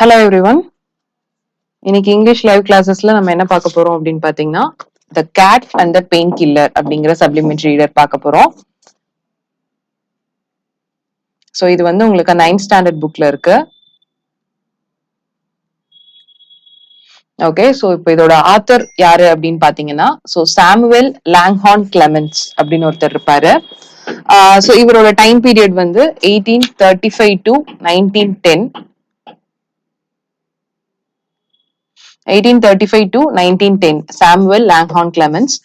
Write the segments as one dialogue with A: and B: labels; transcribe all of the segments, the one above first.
A: Hello everyone இன்னைக்கு English live கிளாஸஸ்ல நம்ம என்ன பார்க்க போறோம் அப்படின்னு பாத்தீங்கன்னா the cat and the painkiller அப்படிங்கிற சப்ளிமெண்ட்ரி ரீடர் பார்க்க போறோம். ஸோ இது வந்து உங்களுக்கு நைன்த் ஸ்டாண்டர்ட் புக்ல இருக்கு. ஓகே ஸோ இப்போ இதோட ஆத்தர் யாரு அப்படின்னு பாத்தீங்கன்னா ஸோ சாமுவேல் லாங்ஹான் கிளெமென்ஸ் அப்படின்னு ஒருத்தர் இருப்பாரு. ஸோ இவரோட டைம் பீரியட் வந்து eighteen thirty five to nineteen ten eighteen thirty five to nineteen ten Samuel Langhorne Clemens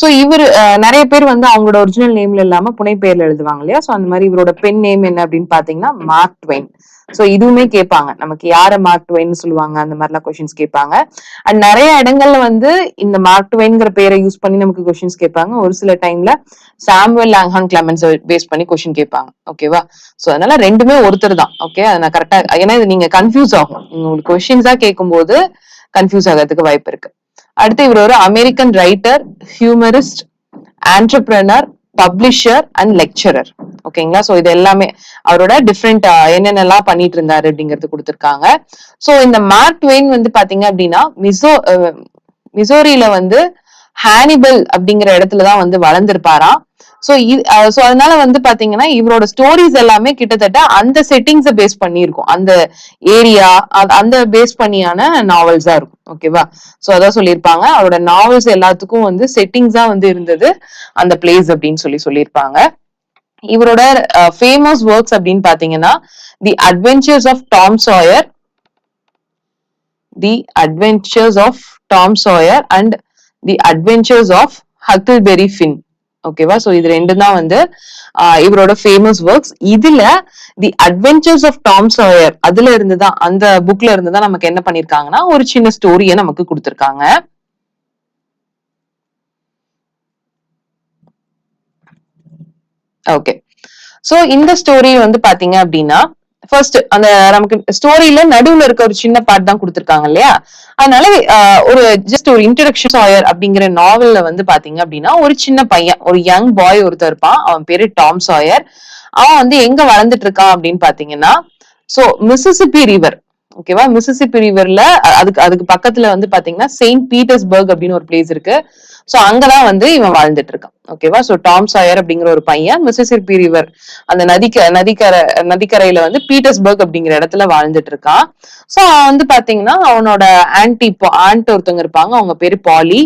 A: so இவர் நிறைய பேர் வந்து அவங்களோட ஒரிஜினல் நேம்ல இல்லாம புனை பேர்ல எழுதுவாங்க இல்லையா? ஸோ அந்த மாதிரி இவரோட பெண் நேம் என்ன அப்படின்னு பாத்தீங்கன்னா மார்க் ட்வெயின் ஸோ இதுவுமே கேட்பாங்க. நமக்கு யார மார்க் ட்வெயின் சொல்லுவாங்க? அந்த மாதிரிலாம் கொஸ்டின்ஸ் கேட்பாங்க. அண்ட் நிறைய இடங்கள்ல வந்து இந்த மார்க் ட்வெயின்ங்கிற பேரை யூஸ் பண்ணி நமக்கு கொஸ்டின்ஸ் கேட்பாங்க. ஒரு சில டைம்ல சாமுவல் லாங்ஹான் கிளமென்ஸ் பேஸ் பண்ணி கொஸ்டின் கேட்பாங்க. ஓகேவா ஸோ அதனால ரெண்டுமே ஒருத்தர் தான். ஓகே அதை நான் கரெக்டா ஏன்னா இது நீங்க கன்ஃபியூஸ் ஆகும். உங்களுக்கு கொஸ்டின்ஸா கேட்கும்போது கன்ஃபியூஸ் ஆகிறதுக்கு வாய்ப்பு இருக்கு. அடுத்து இவர் ஒரு American writer humorist entrepreneur publisher and lecturer ஓகேங்களா சோ இது எல்லாமே அவரோட டிஃப்ரெண்ட் என்னென்னலாம் பண்ணிட்டு இருந்தாரு அப்படிங்கிறது கொடுத்துருக்காங்க. சோ இந்த மார்க் ட்வெயின் வந்து பாத்தீங்க அப்படின்னா மிசோ மிசோரியில வந்து ஹானிபல் அப்படிங்கிற இடத்துலதான் வந்து வளர்ந்திருப்பாராம். சோ சோ அதனால வந்து பாத்தீங்கன்னா இவரோட ஸ்டோரிஸ் எல்லாமே கிட்டத்தட்ட அந்த செட்டிங்ஸ பேஸ் பண்ணியிருக்கும். அந்த ஏரியா அந்த பேஸ் பண்ணியான நாவல்ஸா இருக்கும். ஓகேவா சோ அதான் சொல்லியிருப்பாங்க. அவரோட நாவல்ஸ் எல்லாத்துக்கும் வந்து செட்டிங்ஸா வந்து இருந்தது. அந்த பிளேஸ் அப்படின்னு சொல்லி சொல்லியிருப்பாங்க. இவரோட ஃபேமஸ் ஒர்க்ஸ் அப்படின்னு பாத்தீங்கன்னா the adventures of Tom Sawyer the adventures of Tom Sawyer and the adventures of Huckleberry Finn ஓகேவா சோ இது ரெண்டு தான் வந்து இவரோட ஃபேமஸ் ஒர்க்ஸ் இதுல the adventures of Tom Sawyer அதுல இருந்து தான் அந்த புக்ல இருந்து தான் நமக்கு என்ன பண்ணிருக்காங்கன்னா ஒரு சின்ன ஸ்டோரியை நமக்கு கொடுத்துருக்காங்க. ஓகே சோ இந்த ஸ்டோரி வந்து பாத்தீங்க அப்படின்னா ஃபர்ஸ்ட் அந்த நமக்கு ஸ்டோரியில நடுவுல இருக்க ஒரு சின்ன பார்ட் தான் கொடுத்துருக்காங்க இல்லையா? அதனால ஒரு ஜஸ்ட் ஒரு இன்ட்ரடக்ஷன் சாயர் அப்படிங்கிற நாவல்ல வந்து பாத்தீங்க அப்படின்னா ஒரு சின்ன பையன் ஒரு யங் பாய் ஒருத்தர் இருப்பான். அவன் பேரு டாம் சாயர். அவன் வந்து எங்க வளர்ந்துட்டு இருக்கான் அப்படின்னு பாத்தீங்கன்னா சோ மிசிசிபி ரிவர் ஓகேவா மிசிசிபி ரிவர்ல அதுக்கு அதுக்கு பக்கத்துல வந்து பாத்தீங்கன்னா செயின்ட் பீட்டர்ஸ்பர்க் அப்படின்னு ஒரு பிளேஸ் இருக்கு. சோ அங்கதான் வந்து இவன் வாழ்ந்துட்டு இருக்கான் ஓகேவா சோ டாம் சாயர் அப்படிங்கிற ஒரு பையன் மிசிசிபி ரிவர் அந்த நதிக்க நதிக்கரை நதிக்கரையில வந்து பீட்டர்ஸ்பர்க் அப்படிங்கிற இடத்துல வாழ்ந்துட்டு இருக்கான் சோ அவன் வந்து பாத்தீங்கன்னா அவனோட ஆன்டி ஆன்ட் ஒருத்தவங்க இருப்பாங்க. அவங்க பேரு பாலி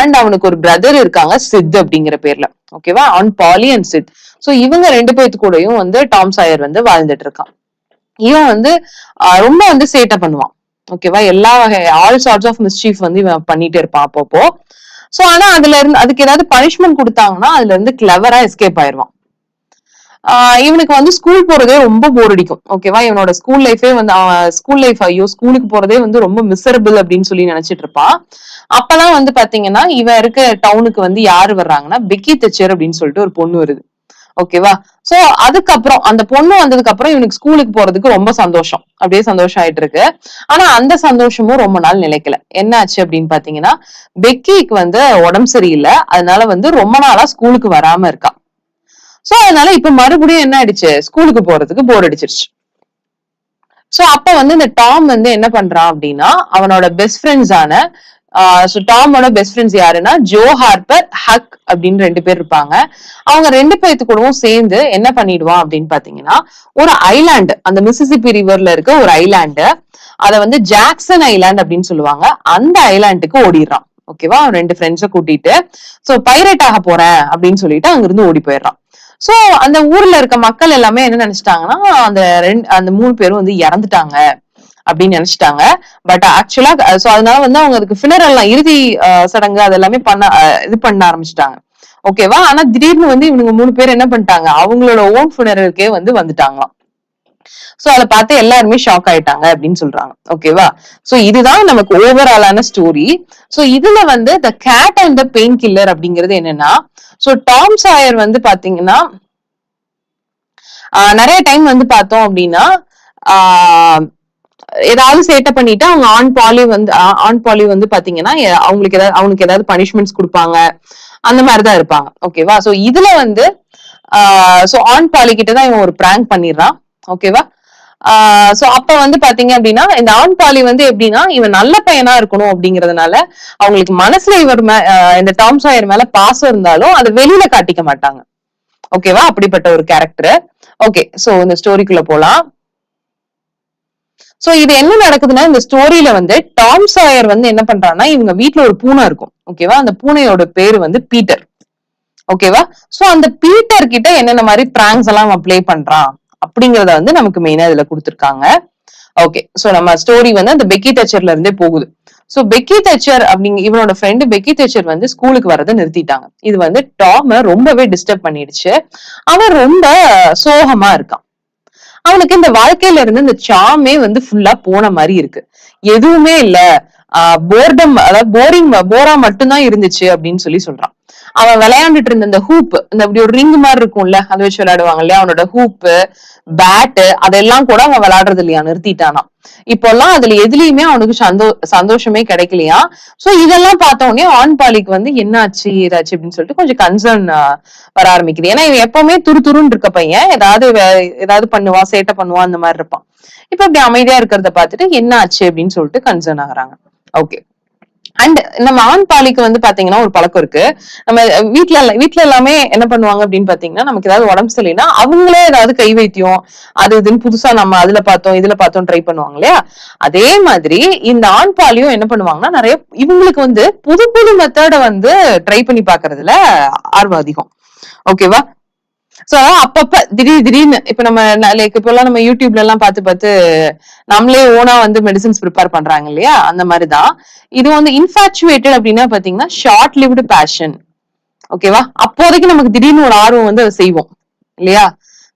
A: அண்ட் அவனுக்கு ஒரு பிரதர் இருக்காங்க சித் அப்படிங்கிற பேர்ல. ஓகேவா Aunt Polly and Sid so இவங்க ரெண்டு பேர்த்து கூடயும் வந்து டாம் சாயர் வந்து வாழ்ந்துட்டு இருக்கான் இவன் வந்து ரொம்ப வந்து சேட்டை பண்ணுவான். ஓகேவா எல்லா வகை ஆல் சார்ட்ஸ் ஆஃப் மிஸ்டீஃப் வந்து இவன் பண்ணிட்டு இருப்பான் அப்பப்போ. சோ ஆனா அதுல இருந்து அதுக்கு ஏதாவது பனிஷ்மெண்ட் கொடுத்தாங்கன்னா அதுல இருந்து கிளவரா எஸ்கேப் ஆயிருவான் இவனுக்கு வந்து ஸ்கூல் போறதே ரொம்ப போர் அடிக்கும். ஓகேவா இவனோட ஸ்கூல் லைஃபே வந்து ஸ்கூல் லைஃப் ஐயோ ஸ்கூலுக்கு போறதே வந்து ரொம்ப மிசரபிள் அப்படின்னு சொல்லி நினைச்சிட்டு இருப்பான் அப்பதான் வந்து பாத்தீங்கன்னா இவன் இருக்க டவுனுக்கு வந்து யாரு வர்றாங்கன்னா பெக்கி தச்சர் அப்படின்னு சொல்லிட்டு ஒரு பொண்ணு வருது. ஓகேவா? சோ அதுக்கப்புறம் அந்த பொண்ணு வந்ததுக்கு அப்புறம் இவனுக்கு ஸ்கூலுக்கு போறதுக்கு ரொம்ப சந்தோஷம். அப்படியே சந்தோஷம் ஆயிட்டு இருக்கு ஆனா அந்த சந்தோஷமும் ரொம்ப நாள் நிலைக்கல. என்ன ஆச்சு அப்படின்னு பாத்தீங்கன்னா பெக்கிக்கு வந்து உடம்பு சரியில்லை. அதனால வந்து ரொம்ப நாளா ஸ்கூலுக்கு வராம இருக்கா. சோ அதனால இப்ப மறுபடியும் என்ன ஆயிடுச்சு? ஸ்கூலுக்கு போறதுக்கு போர் அடிச்சிருச்சு. சோ அப்ப வந்து இந்த டாம் வந்து என்ன பண்றான் அப்படின்னா அவனோட பெஸ்ட் ஃப்ரெண்ட்ஸான ஸோ டாமோட பெஸ்ட் ஃப்ரெண்ட்ஸ் யாருன்னா ஜோ ஹார்பர் ஹக் அப்படின்னு ரெண்டு பேர் இருப்பாங்க. அவங்க ரெண்டு பேர்த்து கூடவும் சேர்ந்து என்ன பண்ணிடுவான் அப்படின்னு பாத்தீங்கன்னா ஒரு ஐலாண்டு அந்த மிசிசிபி ரிவர்ல இருக்க ஒரு ஐலாண்டு அதை வந்து ஜாக்சன் ஐலாண்ட் அப்படின்னு சொல்லுவாங்க. அந்த ஐலாண்டுக்கு ஓடிடுறான். ஓகேவா ரெண்டு ஃப்ரெண்ட்ஸை கூட்டிட்டு ஸோ பைரட் ஆக போறேன் அப்படின்னு சொல்லிட்டு அங்கிருந்து ஓடி போயிடுறான். சோ அந்த ஊர்ல இருக்க மக்கள் எல்லாமே என்ன நினைச்சிட்டாங்கன்னா அந்த ரெண்டு அந்த மூணு பேரும் வந்து இறந்துட்டாங்க. அப்படின்னு நினைச்சிட்டாங்க. பட் ஆக்சுவலா சோ அதனால வந்து அவங்க அதுக்கு ஃபினரல்லாம் இறுதி சடங்கு அதெல்லாமே பண்ண இது பண்ண ஆரம்பிச்சிட்டாங்க. ஓகேவா ஆனா திடீர்னு வந்து இவனுங்க மூணு பேர் என்ன பண்ணிட்டாங்க? அவங்களோட ஓன் ஃபினரலுக்கே வந்து வந்துட்டாங்களாம். சோ அதை பார்த்து எல்லாருமே ஷாக் ஆயிட்டாங்க அப்படின்னு சொல்றாங்க. ஓகேவா சோ இதுதான் நமக்கு ஓவராலான ஸ்டோரி சோ இதுல வந்து the cat and the painkiller அப்படிங்கிறது என்னன்னா சோ டாம் சாயர் வந்து பாத்தீங்கன்னா நிறைய டைம் வந்து பார்த்தோம் அப்படின்னா ஏதாவது சேட்டை பண்ணிட்டு அவங்க ஆன் பாலி வந்து ஆன் பாலி வந்து பாத்தீங்கன்னா அவங்களுக்கு ஏதாவது அவனுக்கு ஏதாவது பனிஷ்மெண்ட்ஸ் கொடுப்பாங்க. அந்த மாதிரிதான் இருப்பாங்க. ஓகேவா சோ இதுல வந்து சோ ஆன் பாலி கிட்ட தான் இவன் ஒரு பிராங்க் பண்ணிடுறான். ஓகேவா சோ அப்ப வந்து பாத்தீங்க அப்படின்னா இந்த ஆண் பாலி வந்து எப்படின்னா இவன் நல்ல பையனா இருக்கணும் அப்படிங்கறதுனால அவங்களுக்கு மனசுல இவர் மே- இந்த டாம் சாயர் மேல பாசம் இருந்தாலும் அதை வெளியில காட்டிக்க மாட்டாங்க. ஓகேவா அப்படிப்பட்ட ஒரு கேரக்டர் ஓகே சோ இந்த ஸ்டோரிக்குள்ள போலாம். சோ இது என்ன நடக்குதுன்னா இந்த ஸ்டோரியில வந்து டாம் சாயர் வந்து என்ன பண்றான்னா இவங்க வீட்டுல ஒரு பூனை இருக்கும். ஓகேவா அந்த பூனையோட பேரு வந்து பீட்டர் ஓகேவா சோ அந்த பீட்டர் கிட்ட என்னென்ன மாதிரி பிராங்க்ஸ் எல்லாம் அவன் ப்ளே பண்றான் அப்படிங்கறத வந்து நமக்கு மெயினா இதுல கொடுத்துருக்காங்க. ஓகே சோ நம்ம ஸ்டோரி வந்து அந்த பெக்கி டச்சர்ல இருந்தே போகுது. சோ பெக்கி டச்சர் அப்படிங்க இவனோட ஃப்ரெண்டு பெக்கி டச்சர் வந்து ஸ்கூலுக்கு வரதை நிறுத்திட்டாங்க. இது வந்து டாம ரொம்பவே டிஸ்டர்ப் பண்ணிடுச்சு. அவன் ரொம்ப சோகமா இருக்கான். அவனுக்கு இந்த வாழ்க்கையில இருந்து இந்த சாமே வந்து ஃபுல்லா போன மாதிரி இருக்கு. எதுவுமே இல்ல. போர்டம் அதாவது போரிங் போரா மட்டும்தான் இருந்துச்சு அப்படின்னு சொல்லி சொல்றான். அவன் விளையாண்டுட்டு இருந்த இந்த ஹூப் இந்த அப்படி ஒரு ரிங் மாதிரி இருக்கும்ல அதை வச்சு விளையாடுவாங்க இல்லையா? அவனோட ஹூப்பு பேட்டு அதெல்லாம் கூட அவன் விளையாடுறது இல்லையா? நிறுத்திட்டானா. இப்போல்லாம் அதுல எதுலயுமே அவனுக்கு சந்தோ சந்தோஷமே கிடைக்கலையா? சோ இதெல்லாம் பார்த்த உடனே ஆண் பாலிக்கு வந்து என்ன ஆச்சு ஏதாச்சு? அப்படின்னு சொல்லிட்டு கொஞ்சம் கன்சர்ன் வர ஆரம்பிக்குது. ஏன்னா இவன் எப்பவுமே துரு துருன்னு இருக்க பையன். ஏதாவது வே- ஏதாவது பண்ணுவான் சேட்டை பண்ணுவான் அந்த மாதிரி இருப்பான். இப்ப இப்படி அமைதியா இருக்கிறத பார்த்துட்டு என்ன ஆச்சு அப்படின்னு சொல்லிட்டு கன்சர்ன் ஆகுறாங்க. ஓகே அண்ட் நம்ம ஆண் பாலிக்கு வந்து பாத்தீங்கன்னா ஒரு பழக்கம் இருக்கு. நம்ம வீட்ல வீட்டுல வீட்ல எல்லாமே என்ன பண்ணுவாங்க அப்படின்னு பாத்தீங்கன்னா நமக்கு ஏதாவது உடம்பு சரியில்லைன்னா அவங்களே ஏதாவது கை வைத்தியம் அது இதுன்னு புதுசா நம்ம அதுல பார்த்தோம் இதுல பார்த்தோம் ட்ரை பண்ணுவாங்க இல்லையா? அதே மாதிரி இந்த ஆண் பாலியும் என்ன பண்ணுவாங்கன்னா நிறைய இவங்களுக்கு வந்து புது புது மெத்தட வந்து ட்ரை பண்ணி பாக்குறதுல ஆர்வம் அதிகம். ஓகேவா சோ அப்பப்ப திடீர் திடீர்னு இப்ப நம்ம லைக் இப்ப எல்லாம் நம்ம யூடியூப்ல எல்லாம் பார்த்து பார்த்து நம்மளே ஓனா வந்து மெடிசின்ஸ் ப்ரிப்பேர் பண்றாங்க இல்லையா? அந்த மாதிரிதான். இது வந்து இன்ஃபாச்சுவேட்டட் அப்படின்னா பாத்தீங்கன்னா ஷார்ட் லிவ்டு பேஷன் ஓகேவா அப்போதைக்கு நமக்கு திடீர்னு ஒரு ஆர்வம் வந்து அதை செய்வோம். இல்லையா?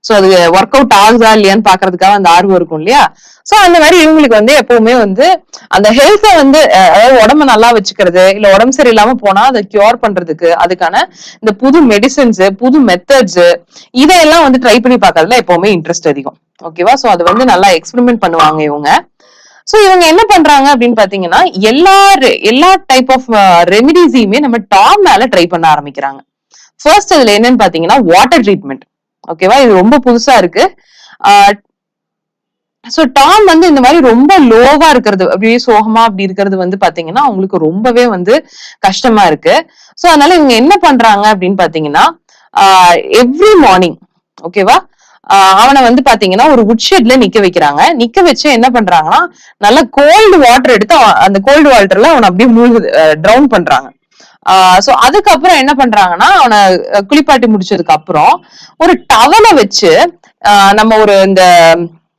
A: சோ அது ஒர்க் அவுட் ஆகுதா இல்லையான்னு பாக்குறதுக்காக அந்த ஆர்வம் இருக்கும் இல்லையா? சோ அந்த மாதிரி இவங்களுக்கு வந்து எப்பவுமே வந்து அந்த ஹெல்த்தை வந்து அதாவது உடம்ப நல்லா வச்சுக்கிறது இல்ல உடம்பு சரியில்லாம போனா அதை கியூர் பண்றதுக்கு அதுக்கான இந்த புது மெடிசின்ஸ் புது மெத்தட்ஸ் இதையெல்லாம் வந்து ட்ரை பண்ணி பாக்குறதுல எப்பவுமே இன்ட்ரெஸ்ட் அதிகம். ஓகேவா சோ அது வந்து நல்லா எக்ஸ்பெரிமெண்ட் பண்ணுவாங்க இவங்க. சோ இவங்க என்ன பண்றாங்க அப்படின்னு பாத்தீங்கன்னா எல்லா எல்லா டைப் ஆஃப் ரெமிடிஸையுமே நம்ம டாப் மேல ட்ரை பண்ண ஆரம்பிக்கிறாங்க. ஃபர்ஸ்ட் அதுல என்னன்னு பாத்தீங்கன்னா வாட்டர் ட்ரீட்மெண்ட் ஓகேவா இது ரொம்ப புதுசா இருக்கு. சோ டாம் வந்து இந்த மாதிரி ரொம்ப லோவா இருக்கிறது அப்படியே சோகமா அப்படி இருக்கிறது வந்து பாத்தீங்கன்னா அவங்களுக்கு ரொம்பவே வந்து கஷ்டமா இருக்கு. சோ அதனால இவங்க என்ன பண்றாங்க அப்படின்னு பாத்தீங்கன்னா எவ்ரி மார்னிங் ஓகேவா அவனை வந்து பாத்தீங்கன்னா ஒரு உட்ஷெட்ல நிக்க வைக்கிறாங்க. நிக்க வச்சு என்ன பண்றாங்கன்னா நல்லா கோல்டு வாட்டர் எடுத்து அந்த கோல்டு வாட்டர்ல அவனை அப்படியே மூழ்கு ட்ரவுன் பண்றாங்க. சோ அதுக்கப்புறம் என்ன பண்றாங்கன்னா அவனை குளிப்பாட்டி முடிச்சதுக்கு அப்புறம் ஒரு டவலை வச்சு ஆஹ், நம்ம ஒரு இந்த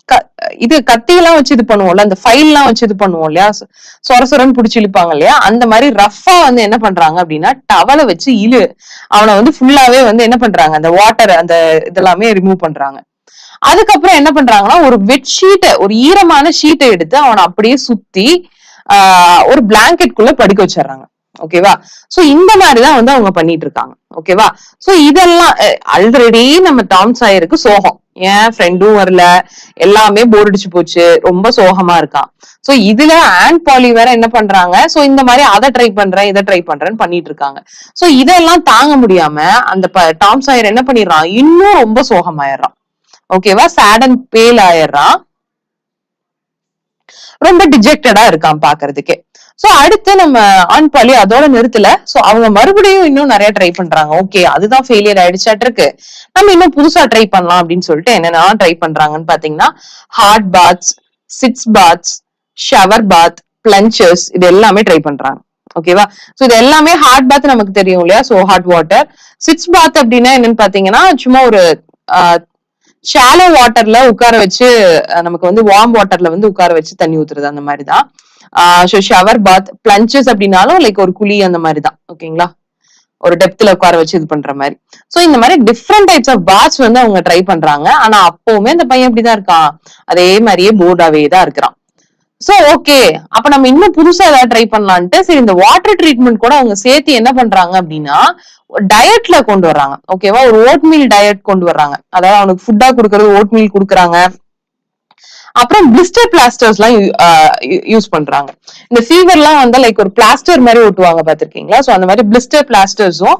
A: க- இது கத்தியெல்லாம் வச்சு இது பண்ணுவோம்ல அந்த ஃபைல் எல்லாம் வச்சு இது பண்ணுவோம் இல்லையா? சொ- சொர சொரன்னு பிடிச்சி இழுப்பாங்க இல்லையா? அந்த மாதிரி ரஃபா வந்து என்ன பண்றாங்க அப்படின்னா டவலை வச்சு இழு. அவனை வந்து ஃபுல்லாவே வந்து என்ன பண்றாங்க அந்த வாட்டர் அந்த இதெல்லாமே ரிமூவ் பண்றாங்க. அதுக்கப்புறம் என்ன பண்றாங்கன்னா ஒரு வெட் ஷீட்டை ஒரு ஈரமான ஷீட்டை எடுத்து அவனை அப்படியே சுத்தி ஆஹ் ஒரு பிளாங்கெட் குள்ள படுக்க வச்சிடுறாங்க. ஓகேவா சோ இந்த மாதிரிதான் வந்து அவங்க பண்ணிட்டு இருக்காங்க ஓகேவா சோ இதெல்லாம் ஆல்ரெடி நம்ம டாம் சாயருக்கு சோகம். ஏன் ஃப்ரெண்டும் வரல? எல்லாமே போர் அடிச்சு போச்சு. ரொம்ப சோகமா இருக்கான். சோ இதுல ஆண்ட் பாலி வேற என்ன பண்றாங்க? சோ இந்த மாதிரி அதை ட்ரை பண்றேன் இதை ட்ரை பண்றேன்னு பண்ணிட்டு இருக்காங்க சோ இதெல்லாம் தாங்க முடியாம அந்த டாம் சாயர் என்ன பண்ணிடுறான்? இன்னும் ரொம்ப சோகமாயிடுறான். ஓகேவா சேட் அண்ட் பேல் ஆயிடுறான். ரொம்ப டிஜெக்டடா இருக்கான் பாக்குறதுக்கே. சோ அடுத்து நம்ம ஆண் பாலி அதோட நிறுத்தல. சோ அவங்க மறுபடியும் இன்னும் நிறைய ட்ரை பண்றாங்க. ஓகே அதுதான் ஃபெயிலியர் ஆயிடுச்சாட்டு இருக்கு. நம்ம இன்னும் புதுசா ட்ரை பண்ணலாம் அப்படின்னு சொல்லிட்டு என்னென்ன ட்ரை பண்றாங்கன்னு பாத்தீங்கன்னா hot baths sitz baths shower bath plungers இது எல்லாமே ட்ரை பண்றாங்க. ஓகேவா சோ இது எல்லாமே ஹார்ட் பாத் நமக்கு தெரியும் இல்லையா? So hot water sitz bath அப்படின்னா என்னன்னு பாத்தீங்கன்னா சும்மா ஒரு ஷாலோ வாட்டர்ல உட்கார வச்சு நமக்கு வந்து வார்ம் வாட்டர்ல வந்து உட்கார வச்சு தண்ணி ஊத்துறது அந்த மாதிரி தான் ஸோ ஷவர் பாத் பிளஞ்சஸ் அப்படின்னாலும் லைக் ஒரு குழி அந்த மாதிரி தான் ஓகேங்களா ஒரு டெப்த்ல உட்கார வச்சு இது பண்ற மாதிரி. சோ இந்த மாதிரி டிஃப்ரெண்ட் டைப்ஸ் ஆஃப் பாத்ஸ் வந்து அவங்க ட்ரை பண்றாங்க. ஆனா அப்பவுமே அந்த பையன் இப்படிதான் இருக்கான். அதே மாதிரியே போர்டாவே தான் இருக்கிறான். சோ ஓகே அப்ப நம்ம இன்னும் புதுசா ஏதாவது ட்ரை பண்ணலான்ட்டு சரி இந்த வாட்டர் ட்ரீட்மெண்ட் கூட அவங்க சேர்த்து என்ன பண்றாங்க அப்படின்னா டயட்ல கொண்டு வர்றாங்க. ஓகேவா ஒரு ஓட்மீல் டயட் கொண்டு வர்றாங்க. அதாவது அவனுக்கு ஃபுட்டா கொடுக்கறது ஓட்மீல் கொடுக்குறாங்க. அப்புறம் பிளிஸ்டர் பிளாஸ்டர்ஸ் எல்லாம் யூஸ் பண்றாங்க. இந்த ஃபீவர்லாம் வந்து லைக் ஒரு பிளாஸ்டர் மாதிரி ஒட்டுவாங்க பாத்திருக்கீங்களா சோ அந்த மாதிரி பிளிஸ்டர் பிளாஸ்டர்ஸும்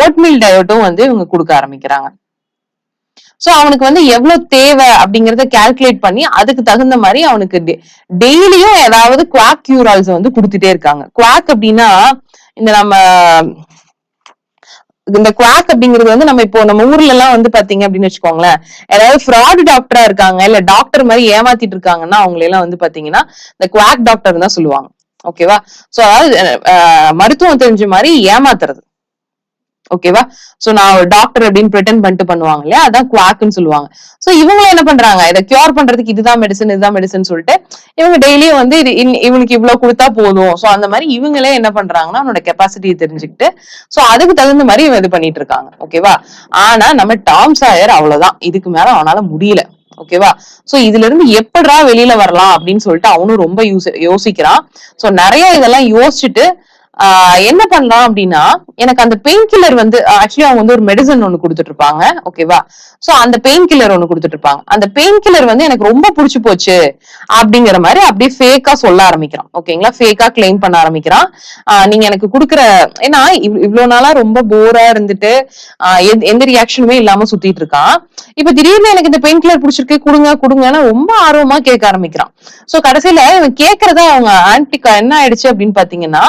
A: ஓட்மீல் டயட்டும் வந்து இவங்க கொடுக்க ஆரம்பிக்கிறாங்க. சோ அவனுக்கு வந்து எவ்வளவு தேவை அப்படிங்கறத கால்குலேட் பண்ணி அதுக்கு தகுந்த மாதிரி அவனுக்கு டெய்லியும் ஏதாவது குவாக் கியூரால்ஸ் வந்து கொடுத்துட்டே இருக்காங்க. குவாக் அப்படின்னா இந்த நம்ம இந்த குவாக் அப்படிங்கிறது வந்து நம்ம இப்போ நம்ம ஊர்ல எல்லாம் வந்து பாத்தீங்க அப்படின்னு வச்சுக்கோங்களேன். யாராவது ஃப்ராடு டாக்டரா இருக்காங்க இல்ல டாக்டர் மாதிரி ஏமாத்திட்டு இருக்காங்கன்னா அவங்களை எல்லாம் வந்து பாத்தீங்கன்னா இந்த குவாக் டாக்டர் தான் சொல்லுவாங்க. ஓகேவா சோ அதாவது மருத்துவம் தெரிஞ்ச மாதிரி ஏமாத்துறது. ஓகேவா சோ நான் ஒரு டாக்டர் அப்படின்னு பிரிட்டன் பண்ணிட்டு பண்ணுவாங்க இல்லையா? அதான் குவாக்குன்னு சொல்லுவாங்க. சோ இவங்க என்ன பண்றாங்க? இதை கியூர் பண்றதுக்கு இதுதான் மெடிசன் இதுதான் மெடிசன் சொல்லிட்டு இவங்க டெய்லியும் வந்து இது இவனுக்கு இவ்வளவு கொடுத்தா போதும். சோ அந்த மாதிரி இவங்களே என்ன பண்றாங்கன்னா அவனோட கெப்பாசிட்டியை தெரிஞ்சுக்கிட்டு சோ அதுக்கு தகுந்த மாதிரி இவன் இது பண்ணிட்டு இருக்காங்க. ஓகேவா ஆனா நம்ம டாம் சாயர் அவ்வளவுதான். இதுக்கு மேல அவனால முடியல. ஓகேவா சோ இதுல இருந்து எப்படா வெளியில வரலாம் அப்படின்னு சொல்லிட்டு அவனும் ரொம்ப யோசிக்கிறான். சோ நிறைய இதெல்லாம் யோசிச்சுட்டு என்ன பண்ணலாம் அப்படின்னா எனக்கு அந்த பெயின் கில்லர் வந்து ஆக்சுவலி அவங்க வந்து ஒரு மெடிசன் ஒண்ணு கொடுத்துட்டு இருப்பாங்க ஓகேவா சோ அந்த பெயின் கில்லர் ஒண்ணு கொடுத்துட்டு இருப்பாங்க அந்த பெயின் கில்லர் வந்து எனக்கு ரொம்ப பிடிச்சு போச்சு அப்படிங்கிற மாதிரி அப்படியே ஃபேக்கா சொல்ல ஆரம்பிக்கிறான். ஓகேங்களா ஃபேக்கா கிளைம் பண்ண ஆரம்பிக்கிறான். நீங்க எனக்கு கொடுக்குற ஏன்னா இவ்- இவ்வளவு நாளா ரொம்ப போரா இருந்துட்டு எந்த- எந்த ரியாக்ஷனுமே இல்லாம சுத்திட்டு இருக்கான் இப்ப திடீர்னு எனக்கு இந்த பெயின் கில்லர் பிடிச்சிருக்கு கொடுங்க கொடுங்கன்னு ரொம்ப ஆர்வமா கேட்க ஆரம்பிக்கிறான். சோ கடைசியில இவன் கேக்குறதா அவங்க ஆன்டிக்கா என்ன ஆயிடுச்சு அப்படின்னு பாத்தீங்கன்னா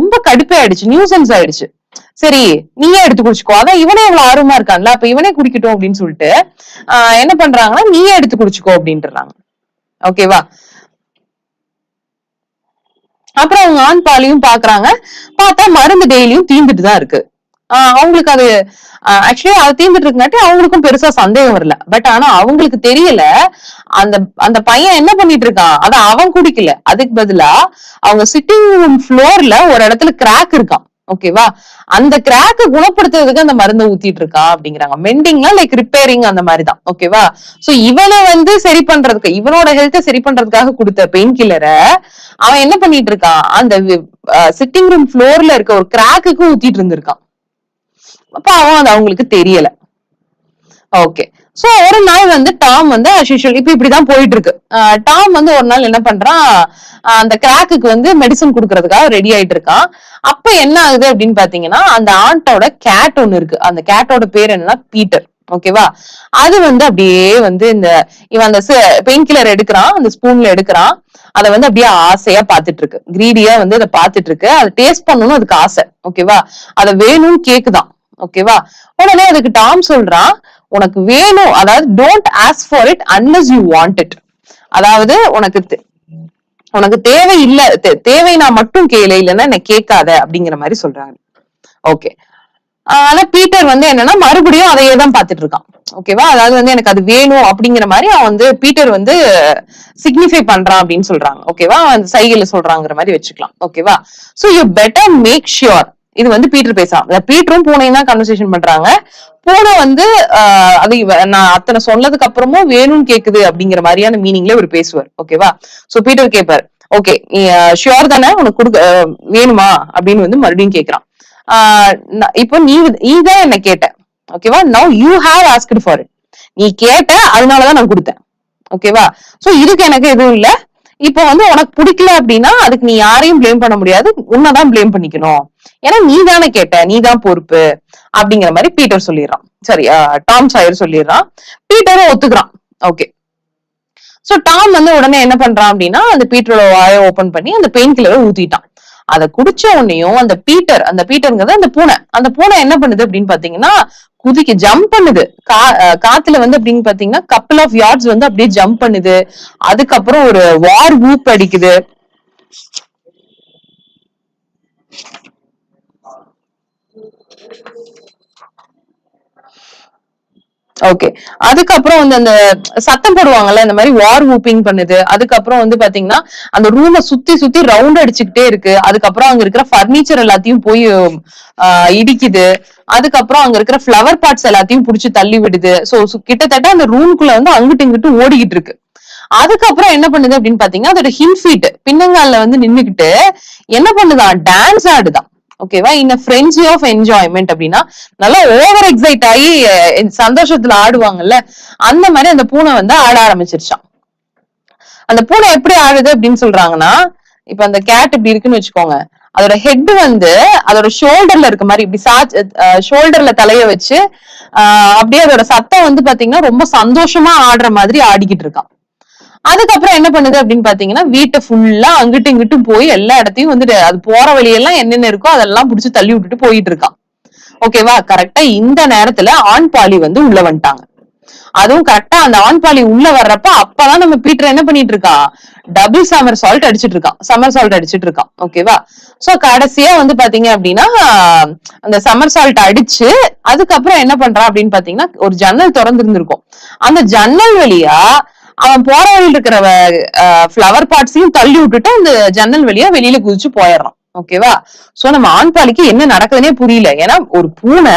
A: ரொம்ப கடுப்பே ஆயிடுச்சு நியூசன்ஸ் ஆயிடுச்சு. சரி நீயே எடுத்து குடிச்சுக்கோ. அதான் இவனே இவ்வளவு ஆர்வமா இருக்கான்ல அப்ப இவனே குடிக்கட்டும் அப்படின்னு சொல்லிட்டு ஆஹ் என்ன பண்றாங்கன்னா நீயே எடுத்து குடிச்சுக்கோ அப்படின்றாங்க. ஓகேவா அப்புறம் அவங்க ஆண் பாலையும் பாக்குறாங்க. பார்த்தா மருந்து டெய்லியும் தீந்துட்டு தான் இருக்கு. அவங்களுக்கு அது ஆக்சுவலி அது தீர்ந்துட்டு இருக்குங்காட்டி அவங்களுக்கும் பெருசா சந்தேகம் வரல. பட் ஆனா அவங்களுக்கு தெரியல அந்த அந்த பையன் என்ன பண்ணிட்டு இருக்கான்? அத அவன் குடிக்கல. அதுக்கு பதிலா அவங்க சிட்டிங் ரூம் ஃப்ளோர்ல ஒரு இடத்துல கிராக் இருக்கான். ஓகேவா அந்த கிராக்கு குணப்படுத்துறதுக்கு அந்த மருந்தை ஊத்திட்டு இருக்கான் அப்படிங்கிறாங்க. மெண்டிங்னா லைக் ரிப்பேரிங் அந்த மாதிரி தான் ஓகேவா சோ இவனை வந்து சரி பண்றதுக்கு இவனோட ஹெல்த்தை சரி பண்றதுக்காக கொடுத்த பெயின் கில்லரை அவன் என்ன பண்ணிட்டு இருக்கான்? அந்த சிட்டிங் ரூம் ஃப்ளோர்ல இருக்க ஒரு கிராக்குக்கு ஊத்திட்டு இருந்திருக்கான். பாவம் அவன் அது அவங்களுக்கு தெரியல. ஓகே சோ ஒரு நாள் வந்து டாம் வந்து அசிஷுவல் இப்ப இப்படிதான் போயிட்டு இருக்கு டாம் வந்து ஒரு நாள் என்ன பண்றான் அந்த கிராக்குக்கு வந்து மெடிசன் கொடுக்கறதுக்காக ரெடி ஆயிட்டு இருக்கான் அப்ப என்ன ஆகுது அப்படின்னு பாத்தீங்கன்னா அந்த ஆண்டோட கேட் ஒண்ணு இருக்கு. அந்த கேட்டோட பேர் என்னன்னா பீட்டர் ஓகேவா அது வந்து அப்படியே வந்து இந்த இவன் அந்த பெயின் கில்லர் எடுக்கிறான் அந்த ஸ்பூன்ல எடுக்கிறான். அதை வந்து அப்படியே ஆசையா பாத்துட்டு இருக்கு கிரீடியா வந்து அதை பாத்துட்டு இருக்கு அதை டேஸ்ட் பண்ணணும்னு அதுக்கு ஆசை. ஓகேவா அதை வேணும்னு கேக்குதான். ஓகேவா உடனே அதுக்கு டாம் சொல்றான் உனக்கு வேணும் அதாவது don't ask for it unless you want it அதாவது உனக்கு உனக்கு தேவை இல்ல தேவை நான் மட்டும் கேளு இல்லைன்னா என்ன கேட்காத அப்படிங்கிற மாதிரி சொல்றாங்க. ஓகே ஆனா பீட்டர் வந்து என்னன்னா மறுபடியும் அதையே தான் பாத்துட்டு இருக்கான். ஓகேவா அதாவது வந்து எனக்கு அது வேணும் அப்படிங்கிற மாதிரி அவன் வந்து பீட்டர் வந்து சிக்னிஃபை பண்றான் அப்படின்னு சொல்றாங்க. ஓகேவா அந்த சைகையில சொல்றாங்கிற மாதிரி வச்சுக்கலாம். ஓகேவா so you better make sure இது வந்து பீட்டர் பேசா. பீட்டரும் பூனையும் தான் கன்வர்சேஷன் பண்றாங்க. பூனை வந்து ஆஹ் அது நான் அத்தனை சொன்னதுக்கு அப்புறமும் வேணும்னு கேக்குது அப்படிங்கிற மாதிரியான மீனிங்ல இவர் பேசுவார். ஓகேவா சோ பீட்டர் கேட்பார் ஓகே நீ ஷியோர் தானே? உனக்கு கொடுக்க வேணுமா? அப்படின்னு வந்து மறுபடியும் கேக்குறான். ஆஹ் இப்போ நீ நீ தான் என்ன கேட்ட. ஓகேவா now you have asked for it நீ கேட்ட அதனாலதான் நான் கொடுத்தேன். ஓகேவா சோ இதுக்கு எனக்கு எதுவும் இல்ல. இப்போ வந்து உனக்கு பிடிக்கல அப்படின்னா அதுக்கு நீ யாரையும் ப்ளேம் பண்ண முடியாது. உன்னதான் ப்ளேம் பண்ணிக்கணும். ஏன்னா நீ தானே கேட்ட. நீ தான் பொறுப்பு. அப்படிங்கிற மாதிரி பீட்டர் சொல்லிடுறான். சரி டாம் சாயர் சொல்லிடுறான். பீட்டரும் ஒத்துக்கிறான். ஓகே. சோ டாம் வந்து உடனே என்ன பண்றான் அப்படின்னா அந்த பீட்டரோட வாயை ஓபன் பண்ணி அந்த பெயின் கில்லரை ஊத்திட்டான். அதை குடிச்ச உடனேயும் அந்த பீட்டர் அந்த பீட்டருங்கிறது அந்த பூனை. அந்த பூனை என்ன பண்ணுது அப்படின்னு பாத்தீங்கன்னா குதிக்கு ஜம்ப் பண்ணுது. கா காத்துல வந்து அப்படின்னு பாத்தீங்கன்னா கப்பல் ஆஃப் யார்ட்ஸ் வந்து அப்படியே ஜம்ப் பண்ணுது. அதுக்கப்புறம் ஒரு வார் ஊப் அடிக்குது. ஓகே அதுக்கப்புறம் வந்து அந்த சத்தம் போடுவாங்கல்ல இந்த மாதிரி வார் ஊப்பிங் பண்ணுது. அதுக்கப்புறம் வந்து பாத்தீங்கன்னா அந்த ரூமை சுத்தி சுத்தி ரவுண்ட் அடிச்சுக்கிட்டே இருக்கு. அதுக்கப்புறம் அங்க இருக்கிற ஃபர்னிச்சர் எல்லாத்தையும் போய் இடிக்குது. அதுக்கப்புறம் அங்க இருக்கிற ஃப்ளவர் பார்ட்ஸ் எல்லாத்தையும் புடிச்சு தள்ளி விடுது. சோ கிட்டத்தட்ட அந்த ரூம்குள்ள வந்து அங்கிட்டு இங்கிட்டு ஓடிக்கிட்டு இருக்கு. அதுக்கப்புறம் என்ன பண்ணுது அப்படின்னு பாத்தீங்கன்னா அதோட ஹின்ஃபீட் பின்னங்கால வந்து நின்னுக்கிட்டு என்ன பண்ணுதான்? டான்ஸ் ஆடுதான். ஓகேவா? இன் ஃப்ரெண்ட்ஸி ஆஃப் என்ஜாய்மெண்ட் அப்படின்னா நல்லா ஓவர் எக்ஸைட் ஆகி சந்தோஷத்துல ஆடுவாங்கல்ல அந்த மாதிரி அந்த பூனை வந்து ஆட ஆரம்பிச்சிருச்சான் அந்த பூனை எப்படி ஆடுது அப்படின்னு சொல்றாங்கன்னா இப்ப அந்த கேட் இப்படி இருக்குன்னு வச்சுக்கோங்க. அதோட ஹெட் வந்து அதோட ஷோல்டர்ல இருக்க மாதிரி இப்படி சா ஷோல்டர்ல தலைய வச்சு ஆஹ் அப்படியே அதோட சத்தம் வந்து பாத்தீங்கன்னா ரொம்ப சந்தோஷமா ஆடுற மாதிரி ஆடிக்கிட்டு இருக்கான் அதுக்கப்புறம் என்ன பண்ணுது அப்படின்னு பாத்தீங்கன்னா வீட்டை ஃபுல்லா அங்கிட்டு இங்கிட்டு போய் எல்லா இடத்தையும் வந்துட்டு அது போற வழியெல்லாம் என்னென்ன இருக்கோ அதெல்லாம் புடிச்சு தள்ளி விட்டுட்டு போயிட்டு இருக்கான். ஓகேவா கரெக்டா இந்த நேரத்துல ஆண் பாலி வந்து உள்ள வந்துட்டாங்க. அதுவும் கரெக்டா அந்த ஆண் பாலி உள்ள வர்றப்ப அப்பதான் நம்ம பீட்டர் என்ன பண்ணிட்டு இருக்கான் டபுள் சம்மர் சால்ட் அடிச்சிட்டு இருக்கான். சம்மர் சால்ட் அடிச்சிட்டு இருக்கான். ஓகேவா சோ கடைசியா வந்து பாத்தீங்க அப்படின்னா அந்த சம்மர் சால்ட் அடிச்சு அதுக்கப்புறம் என்ன பண்றான் அப்படின்னு பாத்தீங்கன்னா ஒரு ஜன்னல் திறந்து இருந்திருக்கும் அந்த ஜன்னல் வழியா அவன் போற வழியில் இருக்கிற ஃபிளவர் பாட்ஸையும் தள்ளி விட்டுட்டு அந்த ஜன்னல் வழியா வெளியில குதிச்சு போயிடுறான். ஓகேவா சோ நம்ம ஆண்பாலிக்கு என்ன நடக்குதுன்னே புரியல. ஏன்னா ஒரு பூனை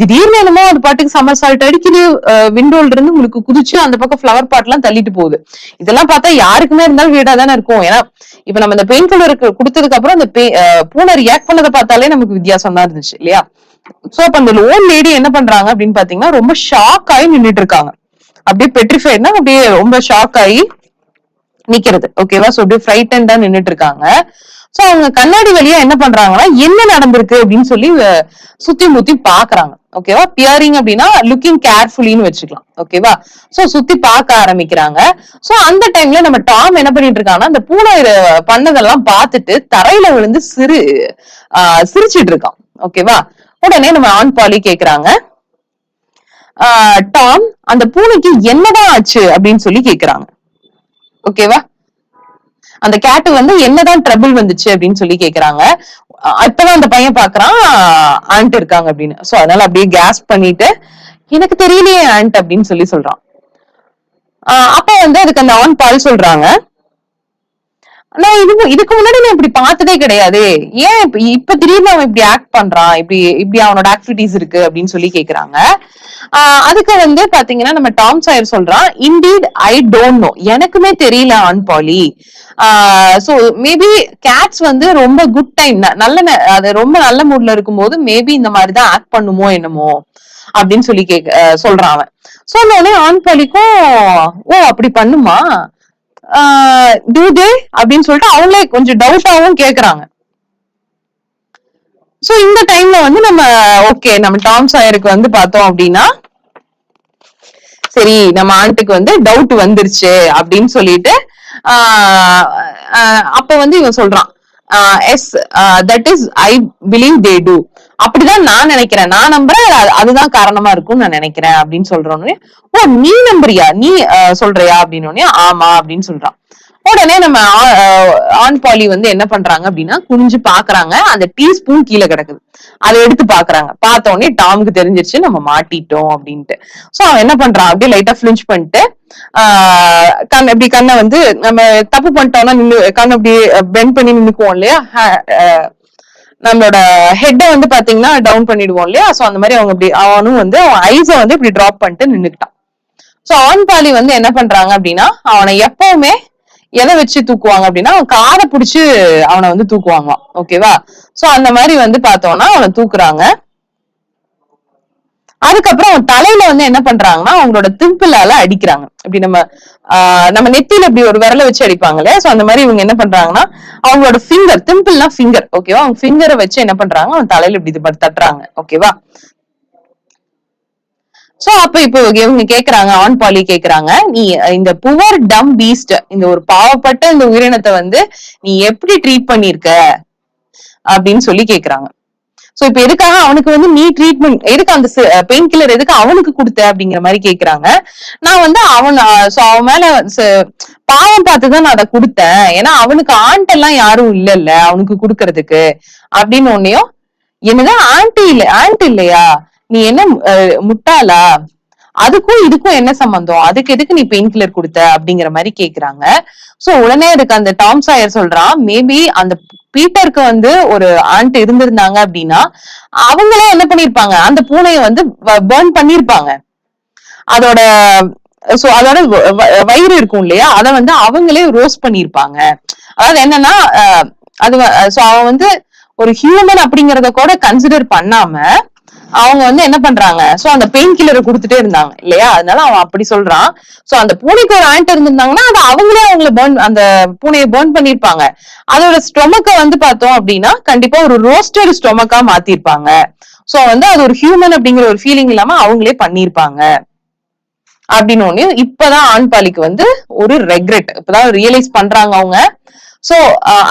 A: திடீர்னு என்னமோ அது பாட்டுக்கு சம்மர் சால்ட் அடிக்குது விண்டோல இருந்து உங்களுக்கு குதிச்சு அந்த பக்கம் ஃபிளவர் பாட் எல்லாம் தள்ளிட்டு போகுது. இதெல்லாம் பார்த்தா யாருக்குமே இருந்தாலும் வீடா தானே இருக்கும். ஏன்னா இப்ப நம்ம இந்த பெயின் கில்லருக்கு கொடுத்ததுக்கு அப்புறம் அந்த பூனை ரியாக்ட் பண்ணதை பார்த்தாலே நமக்கு வித்தியாசம் தான் இருந்துச்சு இல்லையா? சோ அப்ப அந்த லோன் லேடி என்ன பண்றாங்க அப்படின்னு பாத்தீங்கன்னா ரொம்ப ஷாக் ஆகி நின்றுட்டு இருக்காங்க. அப்படியே பெட்ரிஃபைட்னா அப்படியே ரொம்ப ஷாக் ஆகி நிக்கிறது. ஓகேவா சோ அப்படியே ஃப்ரைட்டண்டா நின்றுட்டு இருக்காங்க சோ அவங்க கண்ணாடி வழியா என்ன பண்றாங்கன்னா என்ன நடந்திருக்கு அப்படின்னு சொல்லி சுத்தி முத்தி பாக்குறாங்க ஓகேவா பியரிங் அப்படின்னா லுக்கிங் கேர்ஃபுல்லின்னு வச்சுக்கலாம். ஓகேவா சோ சுத்தி பார்க்க ஆரம்பிக்கிறாங்க. சோ அந்த டைம்ல நம்ம டாம் என்ன பண்ணிட்டு இருக்காங்கன்னா அந்த பூனை பண்ணதெல்லாம் பார்த்துட்டு தரையில விழுந்து சிறு ஆஹ், சிரிச்சிட்டு இருக்கான். ஓகேவா உடனே நம்ம ஆண் பாலி கேக்குறாங்க. டாம் அந்த பூனைக்கு என்னதான் ஆச்சு அப்படின்னு சொல்லி கேக்குறாங்க. ஓகேவா அந்த கேட்டு வந்து என்னதான் ட்ரபிள் வந்துச்சு அப்படின்னு சொல்லி கேக்குறாங்க. அப்பதான் அந்த பையன் பாக்குறான் ஆண்ட் இருக்காங்க அப்படின்னு. சோ அதனால அப்படியே கேஸ் பண்ணிட்டு எனக்கு தெரியலையே ஆண்ட் அப்படின்னு சொல்லி சொல்றான். அப்ப வந்து அதுக்கு அந்த ஆன் பால் சொல்றாங்க. நான் இது இதுக்கு முன்னாடி நான் இப்படி பார்த்ததே கிடையாது. ஏன் இப்ப இப்ப திடீர்னு அவன் இப்படி ஆக்ட் பண்றான்? இப்படி இப்படி அவனோட ஆக்டிவிட்டிஸ் இருக்கு அப்படின்னு சொல்லி கேக்குறாங்க. ஆஹ் அதுக்கு வந்து பாத்தீங்கன்னா நம்ம டாம் சாயர் சொல்றான் இன்டீட் ஐ டோன்ட் நோ எனக்குமே தெரியல Aunt Polly. So maybe cats வந்து ரொம்ப குட் டைம் நல்ல அது ரொம்ப நல்ல மூட்ல இருக்கும்போது மேபி இந்த மாதிரிதான் ஆக்ட் பண்ணுமோ என்னமோ அப்படின்னு சொல்லி கேக்க சொல்றான் அவன். சொன்ன உடனே ஆண் பாலிக்கும் ஓ அப்படி பண்ணுமா? டூ தே அப்படின்னு சொல்லிட்டு அவங்களே கொஞ்சம் டவுட்டாவும் கேக்குறாங்க. சோ இந்த டைம்ல வந்து நம்ம ஓகே நம்ம டாம் சாயருக்கு வந்து பார்த்தோம் அப்படின்னா சரி நம்ம ஆண்ட்டுக்கு வந்து டவுட் வந்துருச்சு அப்படின்னு சொல்லிட்டு ஆஹ் அப்ப வந்து இவன் சொல்றான். Yes that is I believe they do அப்படிதான் நான் நினைக்கிறேன். நான் நம்புறேன் அதுதான் காரணமா இருக்கும்னு நான் நினைக்கிறேன் அப்படின்னு சொல்றோன்னு ஓ நீ நம்புறியா? நீ சொல்றியா? அப்படின்னு ஆமா அப்படின்னு சொல்றான். உடனே நம்ம ஆஹ் ஆண் பாலி வந்து என்ன பண்றாங்க அப்படின்னா குனிஞ்சு பாக்குறாங்க. அந்த டீஸ்பூன் கீழே கிடக்குது. அதை எடுத்து பாக்குறாங்க. பார்த்த உடனே டாமுக்கு தெரிஞ்சிருச்சு நம்ம மாட்டிட்டோம் அப்படின்ட்டு. சோ அவன் என்ன பண்றான்? அப்படியே லைட்டா ஃபிளிஞ்ச் பண்ணிட்டு கண் இப்படி கண்ணை வந்து நம்ம தப்பு பண்ணிட்டோம்னா நின்னு கண் அப்படி பெண்ட் பண்ணி நின்னுக்குவோம் இல்லையா? ஹ- நம்மளோட ஹெட்டை வந்து பாத்தீங்கன்னா டவுன் பண்ணிடுவோம் இல்லையா? சோ அந்த மாதிரி அவங்க இப்படி அவனும் வந்து அவன் ஐஸை வந்து இப்படி டிராப் பண்ணிட்டு நின்னுக்கிட்டான். சோ ஆண் பாலி வந்து என்ன பண்றாங்க அப்படின்னா அவனை எப்பவுமே எதை வச்சு தூக்குவாங்க அப்படின்னா அவன் காரை பிடிச்சி அவனை வந்து தூக்குவாங்க ஓகேவா சோ அந்த மாதிரி வந்து பார்த்தோம்னா அவனை தூக்குறாங்க. அதுக்கப்புறம் அவன் தலையில வந்து என்ன பண்றாங்கன்னா அவங்களோட திம்பிளால அடிக்கிறாங்க. இப்படி நம்ம ஆஹ் நம்ம நெத்தியில இப்படி ஒரு விரல வச்சு அடிப்பாங்க இல்லையா? சோ அந்த மாதிரி இவங்க என்ன பண்றாங்கன்னா அவங்களோட ஃபிங்கர் திம்பிள்னா ஃபிங்கர் ஓகேவா அவங்க ஃபிங்கரை வச்சு என்ன பண்றாங்க அவன் தலையில இப்படி இது பண்ணி தட்டுறாங்க ஓகேவா சோ அப்ப இப்போ இவங்க கேக்குறாங்க ஆண் பாலி கேக்குறாங்க நீ இந்த புவர் டம் பீஸ்ட் இந்த ஒரு பாவப்பட்ட இந்த உயிரினத்தை வந்து நீ எப்படி ட்ரீட் பண்ணிருக்க அப்படின்னு சொல்லி கேக்குறாங்க. சோ இப்ப எதுக்காக அவனுக்கு வந்து நீ ட்ரீட்மெண்ட் எதுக்கு அந்த பெயின் கில்லர் எதுக்கு அவனுக்கு கொடுத்த அப்படிங்கிற மாதிரி கேக்குறாங்க. நான் வந்து அவன் சோ அவன் மேல பாவம் பார்த்துதான் நான் அதை கொடுத்தேன். ஏன்னா அவனுக்கு ஆண்ட் எல்லாம் யாரும் இல்லல்ல அவனுக்கு கொடுக்கறதுக்கு. அப்படின்னு ஒன்னையும் என்னதான் ஆண்டி இல்ல ஆண்ட் இல்லையா? நீ என்ன முட்டாளா? அதுக்கும் இதுக்கும் என்ன சம்பந்தம்? அதுக்கு எதுக்கு நீ பெயின் கில்லர் கொடுத்த? அப்படிங்கிற மாதிரி கேக்குறாங்க. சோ உடனே அதுக்கு அந்த டாம் சாயர் சொல்றான் மேபி அந்த பீட்டருக்கு வந்து ஒரு ஆண்ட் இருந்திருந்தாங்க அப்படின்னா அவங்களே என்ன பண்ணிருப்பாங்க? அந்த பூனையை வந்து பேர்ன் பண்ணிருப்பாங்க. அதோட சோ அதோட வ- வ- வயிறு இருக்கும் இல்லையா? அத வந்து அவங்களே ரோஸ் பண்ணிருப்பாங்க. அதாவது என்னன்னா அது சோ அவன் வந்து ஒரு ஹியூமன் அப்படிங்கறத கூட கன்சிடர் பண்ணாம அவங்க வந்து என்ன பண்றாங்க? சோ அந்த பெயின் கில்லரை கொடுத்துட்டே இருந்தாங்க இல்லையா? அதனால அவன் அப்படி சொல்றான். சோ அந்த பூனைக்கு ஒரு ஆண்ட் இருந்திருந்தாங்கன்னா அது அவங்களே அவங்கள பேர்ன் அந்த பூனையை பேர்ன் பண்ணிருப்பாங்க. அதோட ஸ்டொமக்க வந்து பார்த்தோம் அப்படின்னா கண்டிப்பா ஒரு ரோஸ்டட் ஸ்டொமக்கா மாத்திருப்பாங்க. சோ வந்து அது ஒரு ஹியூமன் அப்படிங்கிற ஒரு ஃபீலிங் இல்லாம அவங்களே பண்ணிருப்பாங்க. அப்படின்னு ஒண்ணு இப்பதான் ஆண் பாலிக்கு வந்து ஒரு ரெக்ரெட் இப்பதான் ரியலைஸ் பண்றாங்க அவங்க. சோ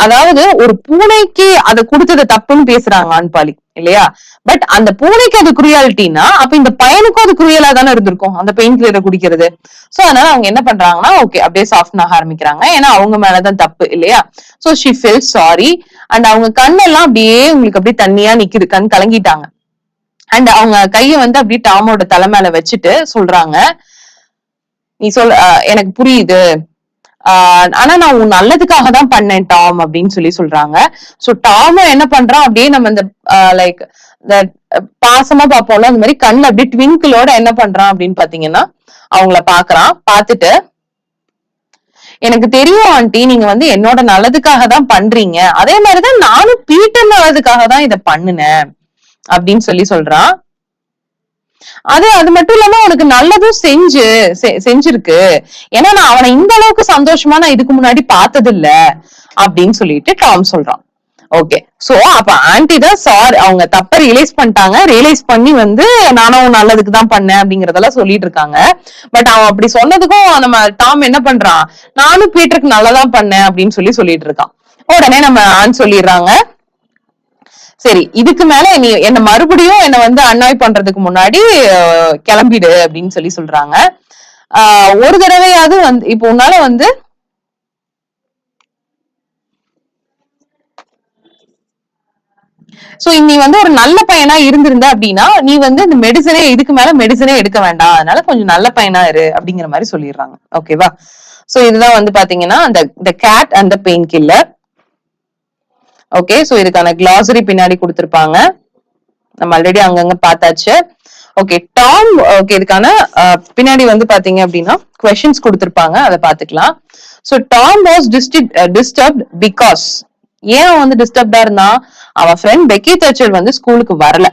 A: அதாவது ஒரு பூனைக்கு அதை கொடுத்தது தப்புன்னு பேசுறாங்க ஆண் பாலி. இல்லையா? பட் அந்த பூனைக்கு அது குரியாலிட்டினா அப்ப இந்த பையனுக்கும் அது குரியலா தானே இருந்திருக்கும். அந்த பெயின் கிளியரை குடிக்கிறது. சோ அதனால அவங்க என்ன பண்றாங்கன்னா ஓகே அப்படியே சாஃப்ட் ஆக ஆரம்பிக்கிறாங்க. ஏன்னா அவங்க மேலதான் தப்பு இல்லையா? So she feel sorry and அவங்க கண்ணெல்லாம் அப்படியே உங்களுக்கு அப்படியே தண்ணியா நிக்குது. கண் கலங்கிட்டாங்க. அண்ட் அவங்க கையை வந்து அப்படியே டாமோட தலை மேல வச்சுட்டு சொல்றாங்க. நீ சொல் எனக்கு புரியுது. ஆனா நான் உன் நல்லதுக்காக தான் பண்ணேன் டாம் அப்படின்னு சொல்லி சொல்றாங்க. சோ டாமும் என்ன பண்றான் அப்படியே நம்ம இந்த லைக் இந்த பாசமா பார்ப்போம்ல அந்த மாதிரி கண்ணுல அப்படியே ட்விங்கிளோட என்ன பண்றான் அப்படின்னு பாத்தீங்கன்னா அவங்கள பாக்குறான் பாத்துட்டு எனக்கு தெரியும் ஆண்டி நீங்க வந்து என்னோட நல்லதுக்காக தான் பண்றீங்க. அதே மாதிரிதான் நானும் பீட்டர் நல்லதுக்காக தான் இதை பண்ணுனேன். அப்படின்னு சொல்லி சொல்றான். அது அது மட்டும் இல்லாம உனக்கு நல்லதும் செஞ்சு செஞ்சிருக்கு. ஏன்னா நான் அவனை இந்த அளவுக்கு சந்தோஷமா நான் இதுக்கு முன்னாடி பார்த்தது இல்ல அப்படின்னு சொல்லிட்டு டாம் சொல்றான். ஓகே சோ அப்ப ஆன்டி தான் சாரி அவங்க தப்ப ரியலைஸ் பண்ணிட்டாங்க. ரியலைஸ் பண்ணி வந்து நானும் நல்லதுக்கு தான் பண்ணேன் அப்படிங்கறதெல்லாம் சொல்லிட்டு இருக்காங்க. பட் அவன் அப்படி சொன்னதுக்கும் நம்ம டாம் என்ன பண்றான்? நானும் பீட்டருக்கு நல்லதான் பண்ணேன் அப்படின்னு சொல்லி சொல்லிட்டு இருக்கான். உடனே நம்ம ஆன் சொல்லிடுறாங்க. சரி இதுக்கு மேல நீ என்ன மறுபடியும் என்ன வந்து அன்னாய் பண்றதுக்கு முன்னாடி கிளம்பிடு அப்படின்னு சொல்லி சொல்றாங்க. ஆஹ், ஒரு தடவையாவது வந்து இப்போ உன்னால வந்து சோ நீ வந்து ஒரு நல்ல பையனா இருந்திருந்த அப்படின்னா நீ வந்து இந்த மெடிசனே இதுக்கு மேல மெடிசனே எடுக்க வேண்டாம். அதனால கொஞ்சம் நல்ல பையனா இரு அப்படிங்கிற மாதிரி சொல்லிடுறாங்க. ஓகேவா சோ இதுதான் வந்து பாத்தீங்கன்னா அந்த the cat and the painkiller okay so இதுக்கான கிளாசரி பின்னாடி கொடுத்துருப்பாங்க. நம்ம ஆல்ரெடி அங்கங்க பார்த்தாச்சு. ஓகே டாம் ஓகே இதுக்கான பின்னாடி வந்து பாத்தீங்க அப்படின்னா கொஸ்டின்ஸ் கொடுத்துருப்பாங்க. அதை பாத்துக்கலாம் so Tom was disturbed because ஏன் அவன் வந்து டிஸ்டர்ப்டா இருந்தான் அவன் ஃப்ரெண்ட் பெக்கி தச்சல் வந்து ஸ்கூலுக்கு வரல.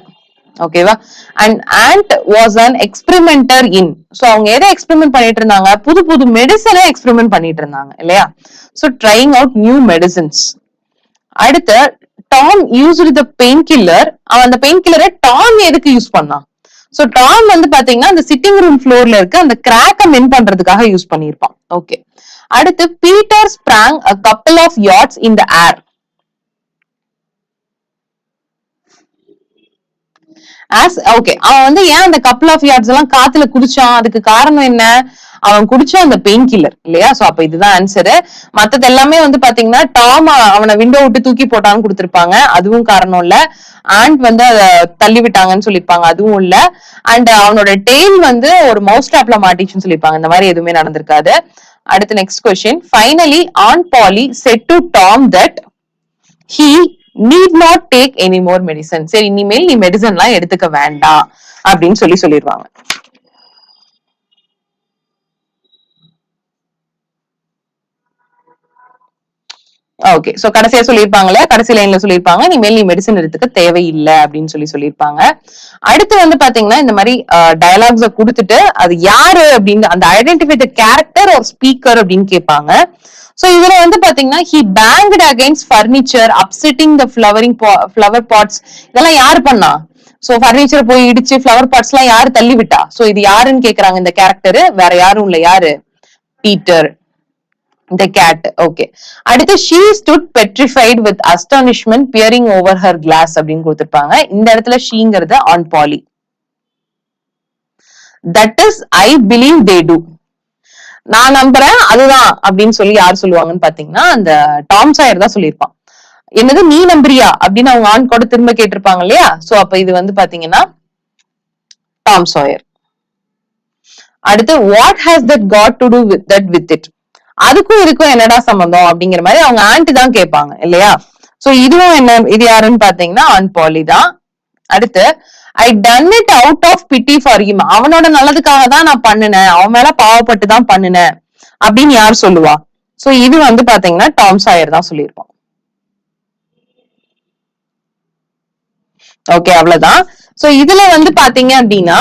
A: ஓகேவா and aunt was an experimenter in so அவங்க எதை எக்ஸ்பெரிமெண்ட் பண்ணிட்டு இருந்தாங்க? புது புது மெடிசனை எக்ஸ்பெரிமெண்ட் பண்ணிட்டு இருந்தாங்க இல்லையா? So trying out new medicines அடுத்து Tom used the pain killer அவன் அந்த பெயின் கில்லரை டாம் எதுக்கு யூஸ் பண்ணான்? சோ டாம் வந்து பாத்தீங்கன்னா அந்த சிட்டிங் ரூம் ஃப்ளோர்ல இருக்க அந்த கிராக்க மென் பண்றதுக்காக யூஸ் பண்ணிருப்பான் ஓகே அடுத்து Peter sprang a couple of yards in the air as okay அவன் வந்து ஏன் அந்த கப்பல் ஆஃப் யார்ட்ஸ் எல்லாம் காத்துல குடிச்சான்? அதுக்கு காரணம் என்ன? அவன் குடிச்ச அந்த பெயின் கில்லர் இல்லையா? சோ அப்ப இதுதான் ஆன்சரு மத்தது எல்லாமே வந்து பாத்தீங்கன்னா டாம் அவனை விண்டோ விட்டு தூக்கி போட்டான்னு கொடுத்திருப்பாங்க. அதுவும் காரணம் இல்ல. ஆண்ட் வந்து அதை தள்ளி விட்டாங்கன்னு சொல்லியிருப்பாங்க. அதுவும் இல்ல. அண்ட் அவனோட டெய்ல் வந்து ஒரு மவுஸ் ட்ராப்ல மாட்டிச்சுன்னு சொல்லியிருப்பாங்க. இந்த மாதிரி எதுவுமே நடந்திருக்காது. அடுத்து next question finally aunt Polly said to Tom that he need not take any more medicine சரி இனிமேல் நீ மெடிசன் எல்லாம் எடுத்துக்க வேண்டாம் அப்படின்னு சொல்லி சொல்லிடுவாங்க. ஓகே சோ கடைசியா சொல்லியிருப்பாங்களே கடைசி லைன்ல சொல்லியிருப்பாங்க இனிமேல் நீ மெடிசன் எடுத்துக்க தேவையில்லை அப்படின்னு சொல்லி சொல்லியிருப்பாங்க. அடுத்து வந்து பாத்தீங்கன்னா இந்த மாதிரி டயலாக்ஸ கொடுத்துட்டு அது யாரு அப்படின்னு அந்த ஐடென்டிஃபை கேரக்டர் ஒரு ஸ்பீக்கர் அப்படின்னு கேட்பாங்க. சோ இதுல வந்து பாத்தீங்கன்னா he banged against furniture upsetting the flowering flower pots இதெல்லாம் யாரு பண்ணா? சோ ஃபர்னிச்சர் போய் இடிச்சு ஃபிளவர் பாட்ஸ் எல்லாம் யாரு தள்ளி விட்டா? சோ இது யாருன்னு கேக்குறாங்க இந்த கேரக்டர் வேற யாரும் இல்ல. யாரு? பீட்டர் the கேட் ஓகே அடுத்து she stood petrified with astonishment peering over her glasses அப்படின்னு கொடுத்துருப்பாங்க. இந்த இடத்துல ஷீங்கிறது aunt Polly that is I believe they do நான் நம்புறேன் அதுதான் அப்படின்னு சொல்லி யார் சொல்லுவாங்கன்னு பாத்தீங்கன்னா அந்த டாம் சாயர் தான் சொல்லியிருப்பான். என்னது நீ நம்புறியா? அப்படின்னு அவங்க ஆண் கூட திரும்ப கேட்டிருப்பாங்க இல்லையா? சோ அப்ப இது வந்து பாத்தீங்கன்னா டாம் சாயர். அடுத்து what has that got to do with that with it அதுக்கும் இதுக்கும் என்னடா சம்பந்தம் அப்படிங்கிற மாதிரி அவங்க ஆண்ட் தான் கேட்பாங்க இல்லையா? சோ இதுவும் என்ன இது யாருன்னு பாத்தீங்கன்னா ஆன் பாலி தான். அடுத்து I done it out of pity for him அவனோட நல்லதுக்காக தான் நான் பண்ணினேன். அவன் மேல பாவப்பட்டு தான் பண்ணினேன். அப்படின்னு யார் சொல்லுவா? சோ இது வந்து பாத்தீங்கன்னா டாம் சாயர் தான் சொல்லியிருப்பான். ஓகே அவ்வளவுதான். சோ இதுல வந்து பாத்தீங்க அப்படின்னா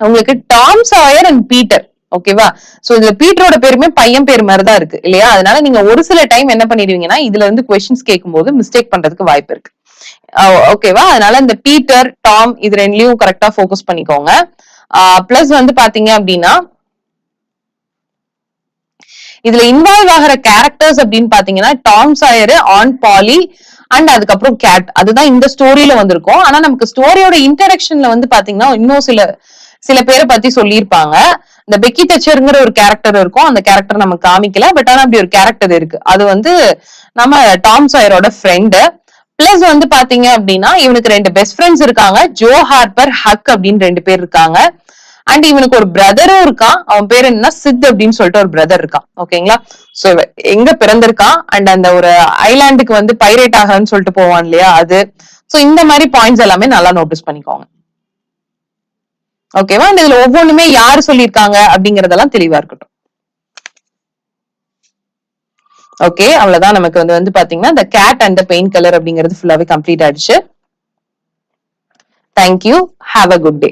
A: உங்களுக்கு டாம் சாயர் அண்ட் பீட்டர் ஓகேவா சோ இதுல பீட்டரோட பேருமே பையன் பேர் மாதிரி தான் இருக்கு இல்லையா? அதனால நீங்க ஒரு சில டைம் என்ன பண்ணிடுவீங்கன்னா இதுல வந்து கொஸ்டின்ஸ் கேட்கும்போது மிஸ்டேக் பண்றதுக்கு வாய்ப்பு இருக்கு. Oh, ஓகேவா அதனால இந்த பீட்டர் டாம் இது ரெண்டுலயும் கரெக்டா போக்கஸ் பண்ணிக்கோங்க. பிளஸ் வந்து பாத்தீங்க அப்படின்னா இதுல இன்வால்வ் ஆகிற கேரக்டர்ஸ் அப்படின்னு பாத்தீங்கன்னா Tom Sawyer aunt Polly and அதுக்கப்புறம் கேட் அதுதான் இந்த ஸ்டோரியில வந்திருக்கும். ஆனா நமக்கு ஸ்டோரியோட இன்ட்ரடக்ஷன்ல வந்து பாத்தீங்கன்னா இன்னும் சில சில பேரை பத்தி சொல்லியிருப்பாங்க. இந்த பெக்கி தச்சருங்கிற ஒரு கேரக்டர் இருக்கும். அந்த கேரக்டர் நம்ம காமிக்கல. பட் ஆனா அப்படி ஒரு கேரக்டர் இருக்கு. அது வந்து நம்ம டாம் சாயரோட ஃப்ரெண்டு பிளஸ் வந்து பாத்தீங்க அப்படின்னா இவனுக்கு ரெண்டு பெஸ்ட் ஃப்ரெண்ட்ஸ் இருக்காங்க. ஜோ ஹார்பர் ஹக் அப்படின்னு ரெண்டு பேர் இருக்காங்க. அண்ட் இவனுக்கு ஒரு பிரதரும் இருக்கான். அவன் பேர் என்ன சித் அப்படின்னு சொல்லிட்டு ஒரு பிரதர் இருக்கான். ஓகேங்களா சோ எங்க பிறந்திருக்கான்? அண்ட் அந்த ஒரு ஐலாண்டுக்கு வந்து பைரேட் ஆகன்னு சொல்லிட்டு போவான் இல்லையா அது? சோ இந்த மாதிரி பாயிண்ட்ஸ் எல்லாமே நல்லா நோட்டீஸ் பண்ணிக்கோங்க. ஓகேவா அண்ட் இதுல ஒவ்வொன்றுமே யாரு சொல்லியிருக்காங்க அப்படிங்கறதெல்லாம் தெளிவா இருக்கட்டும். ஓகே அவ்வளவுதான் நமக்கு வந்து வந்து பாத்தீங்கன்னா இந்த cat and the pain killer அப்படிங்கிறது ஃபுல்லாவே கம்ப்ளீட் ஆயிடுச்சு. Thank you have a good day